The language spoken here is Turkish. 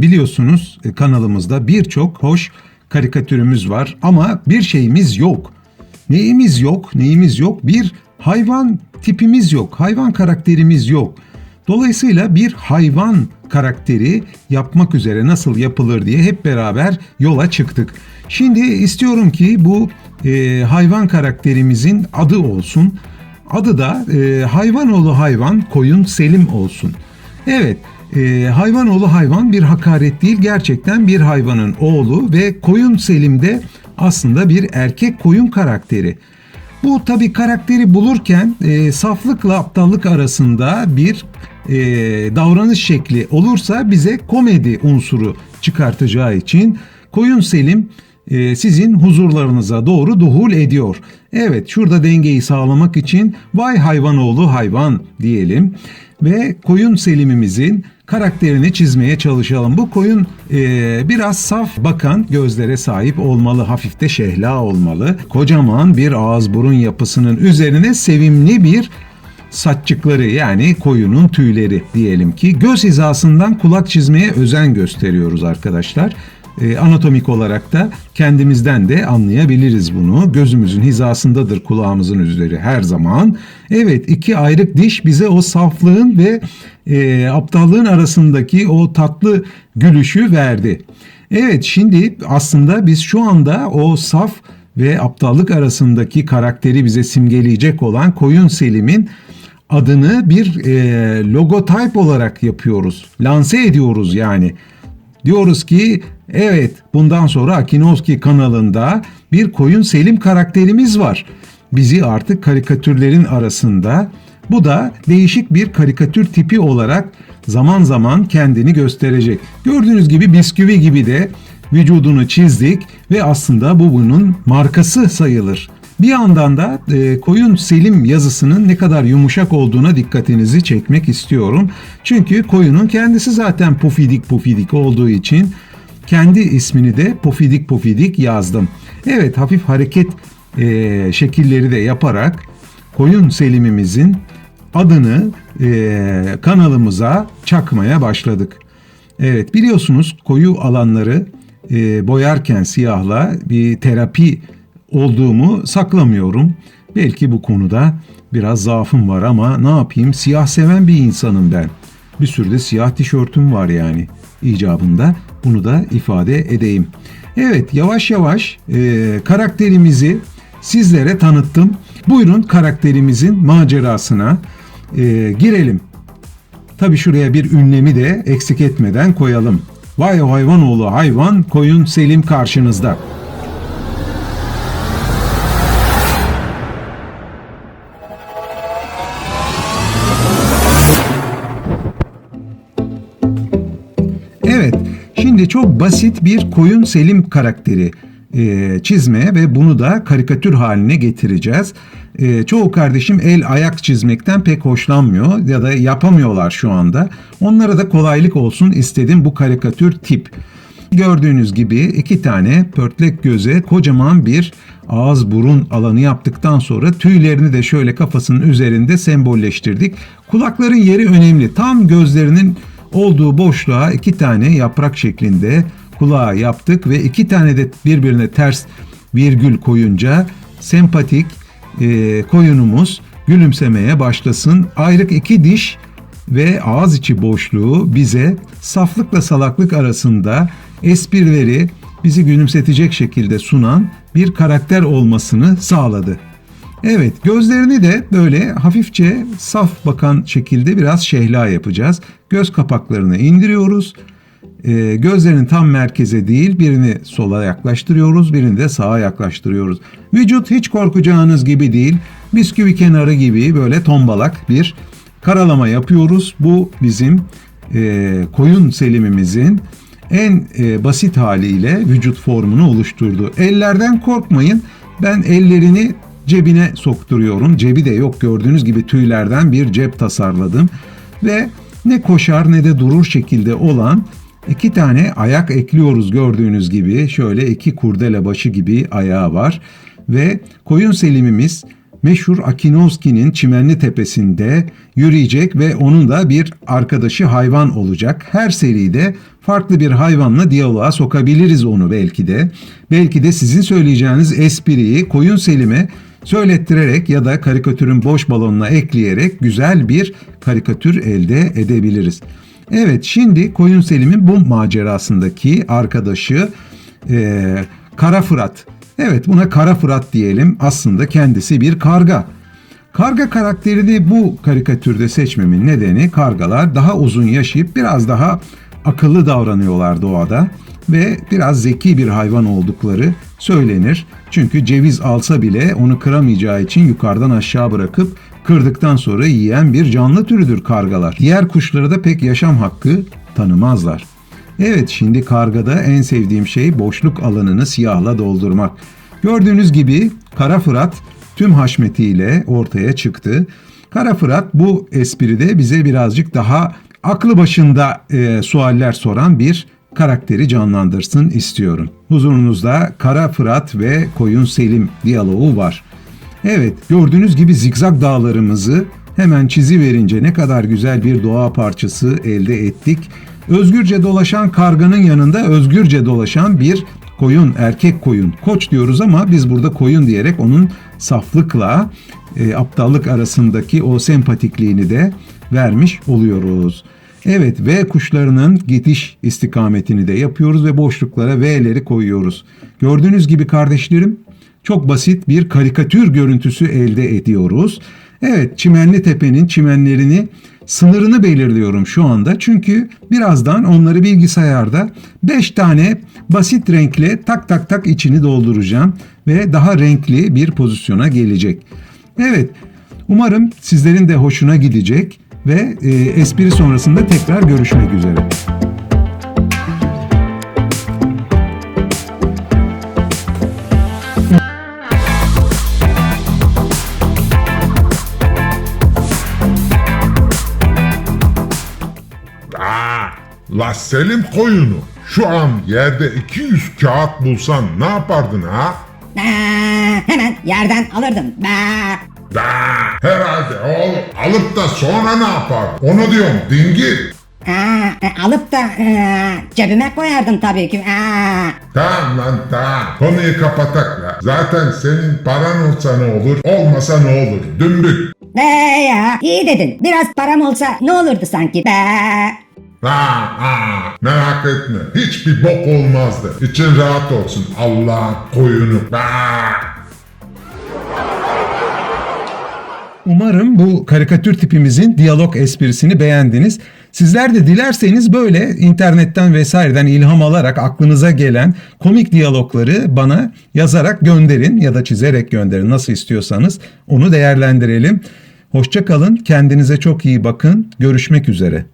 Biliyorsunuz e, kanalımızda birçok hoş karikatürümüz var ama bir şeyimiz yok. Neyimiz yok? Neyimiz yok? Bir hayvan tipimiz yok. Hayvan karakterimiz yok. Dolayısıyla bir hayvan karakteri yapmak üzere nasıl yapılır diye hep beraber yola çıktık. Şimdi istiyorum ki bu e, hayvan karakterimizin adı olsun. Adı da e, hayvanoğlu hayvan koyun Selim olsun. Evet, e, hayvanoğlu hayvan bir hakaret değil, gerçekten bir hayvanın oğlu ve koyun Selim de aslında bir erkek koyun karakteri. Bu tabi karakteri bulurken e, saflıkla aptallık arasında bir e, davranış şekli olursa bize komedi unsuru çıkartacağı için Koyun Selim sizin huzurlarınıza doğru duhul ediyor. Evet şurada dengeyi sağlamak için vay hayvanoğlu hayvan diyelim ve koyun Selim'imizin karakterini çizmeye çalışalım. Bu koyun e, biraz saf bakan gözlere sahip olmalı, hafif de şehla olmalı. Kocaman bir ağız burun yapısının üzerine sevimli bir saççıkları yani koyunun tüyleri diyelim ki göz hizasından kulak çizmeye özen gösteriyoruz arkadaşlar. E, anatomik olarak da kendimizden de anlayabiliriz bunu. Gözümüzün hizasındadır kulağımızın üzeri her zaman. Evet iki ayrık diş bize o saflığın ve e, aptallığın arasındaki o tatlı gülüşü verdi. Evet şimdi aslında biz şu anda o saf ve aptallık arasındaki karakteri bize simgeleyecek olan Koyun Selim'in adını bir e, logotip olarak yapıyoruz. Lanse ediyoruz yani. Diyoruz ki evet bundan sonra Akinovski kanalında bir Koyun Selim karakterimiz var. Bizi artık karikatürlerin arasında bu da değişik bir karikatür tipi olarak zaman zaman kendini gösterecek. Gördüğünüz gibi bisküvi gibi de vücudunu çizdik ve aslında bu bunun markası sayılır. Bir yandan da e, koyun Selim yazısının ne kadar yumuşak olduğuna dikkatinizi çekmek istiyorum. Çünkü koyunun kendisi zaten pufidik pufidik olduğu için kendi ismini de pufidik pufidik yazdım. Evet hafif hareket e, şekilleri de yaparak koyun Selim'imizin adını e, kanalımıza çakmaya başladık. Evet biliyorsunuz koyu alanları e, boyarken siyahla bir terapi olduğumu saklamıyorum. Belki bu konuda biraz zaafım var ama ne yapayım siyah seven bir insanım ben. Bir sürü de siyah tişörtüm var yani icabında. Bunu da ifade edeyim. Evet yavaş yavaş e, karakterimizi sizlere tanıttım. Buyurun karakterimizin macerasına e, girelim. Tabi şuraya bir ünlemi de eksik etmeden koyalım. Vay hayvanoğlu hayvan koyun Selim karşınızda. Çok basit bir koyun Selim karakteri e, çizmeye ve bunu da karikatür haline getireceğiz. E, çoğu kardeşim el ayak çizmekten pek hoşlanmıyor ya da yapamıyorlar şu anda. Onlara da kolaylık olsun istedim bu karikatür tip. Gördüğünüz gibi iki tane pörtlek göze kocaman bir ağız burun alanı yaptıktan sonra tüylerini de şöyle kafasının üzerinde sembolleştirdik. Kulakların yeri önemli. Tam gözlerinin olduğu boşluğa iki tane yaprak şeklinde kulağı yaptık ve iki tane de birbirine ters virgül koyunca sempatik e, koyunumuz gülümsemeye başlasın. Ayrık iki diş ve ağız içi boşluğu bize saflıkla salaklık arasında esprileri bizi gülümsetecek şekilde sunan bir karakter olmasını sağladı. Evet gözlerini de böyle hafifçe saf bakan şekilde biraz şehla yapacağız. Göz kapaklarını indiriyoruz. E, gözlerin tam merkeze değil birini sola yaklaştırıyoruz birini de sağa yaklaştırıyoruz. Vücut hiç korkacağınız gibi değil bisküvi kenarı gibi böyle tombalak bir karalama yapıyoruz. Bu bizim e, koyun selimimizin en e, basit haliyle vücut formunu oluşturdu. Ellerden korkmayın. Ben ellerini cebine sokturuyorum. Cebi de yok gördüğünüz gibi tüylerden bir cep tasarladım. Ve ne koşar ne de durur şekilde olan iki tane ayak ekliyoruz gördüğünüz gibi. Şöyle iki kurdele başı gibi ayağı var. Ve koyun selimimiz meşhur Akinovski'nin Çimenli Tepesi'nde yürüyecek ve onun da bir arkadaşı hayvan olacak. Her seride farklı bir hayvanla diyaloğa sokabiliriz onu belki de. Belki de sizin söyleyeceğiniz espriyi Koyun Selim'e söylettirerek ya da karikatürün boş balonuna ekleyerek güzel bir karikatür elde edebiliriz. Evet şimdi Koyun Selim'in bu macerasındaki arkadaşı eee, Kara Fırat. Evet buna Kara Fırat diyelim. Aslında kendisi bir karga. Karga karakterini bu karikatürde seçmemin nedeni kargalar daha uzun yaşayıp biraz daha akıllı davranıyorlar doğada ve biraz zeki bir hayvan oldukları söylenir. Çünkü ceviz alsa bile onu kıramayacağı için yukarıdan aşağı bırakıp kırdıktan sonra yiyen bir canlı türüdür kargalar. Diğer kuşlara da pek yaşam hakkı tanımazlar. Evet şimdi kargada en sevdiğim şey boşluk alanını siyahla doldurmak. Gördüğünüz gibi Kara Fırat tüm haşmetiyle ortaya çıktı. Kara Fırat bu espride bize birazcık daha aklı başında e, sualler soran bir karakteri canlandırsın istiyorum. Huzurunuzda Kara Fırat ve Koyun Selim diyaloğu var. Evet, gördüğünüz gibi zigzag dağlarımızı hemen çizi verince ne kadar güzel bir doğa parçası elde ettik. Özgürce dolaşan karganın yanında özgürce dolaşan bir koyun, erkek koyun. Koç diyoruz ama biz burada koyun diyerek onun saflıkla e, aptallık arasındaki o sempatikliğini de vermiş oluyoruz. Evet V kuşlarının gidiş istikametini de yapıyoruz ve boşluklara V'leri koyuyoruz. Gördüğünüz gibi kardeşlerim çok basit bir karikatür görüntüsü elde ediyoruz. Evet Çimenli Tepe'nin çimenlerini sınırını belirliyorum şu anda. Çünkü birazdan onları bilgisayarda 5 tane basit renkle tak tak tak içini dolduracağım ve daha renkli bir pozisyona gelecek. Evet umarım sizlerin de hoşuna gidecek ve e, espri sonrasında tekrar görüşmek üzere. Aa, la Selim koyunu. Şu an yerde 200 kağıt bulsan ne yapardın ha? Aa, hemen yerden alırdım. Aa, Da, herhalde oğlum. Alıp da sonra ne yapar? Onu diyorum dingil. aa, e, alıp da aa, cebime koyardım tabii ki. Aa, Tamam lan tamam. Konuyu kapatak la. Zaten senin paran olsa ne olur, olmasa ne olur? Dümbük. be ya iyi dedin. Biraz param olsa ne olurdu sanki? Be. Ha, ha, merak etme. Hiçbir bok olmazdı. İçin rahat olsun. Allah'ın koyunu. Ha. Umarım bu karikatür tipimizin diyalog esprisini beğendiniz. Sizler de dilerseniz böyle internetten vesaireden ilham alarak aklınıza gelen komik diyalogları bana yazarak gönderin ya da çizerek gönderin nasıl istiyorsanız onu değerlendirelim. Hoşça kalın, kendinize çok iyi bakın. Görüşmek üzere.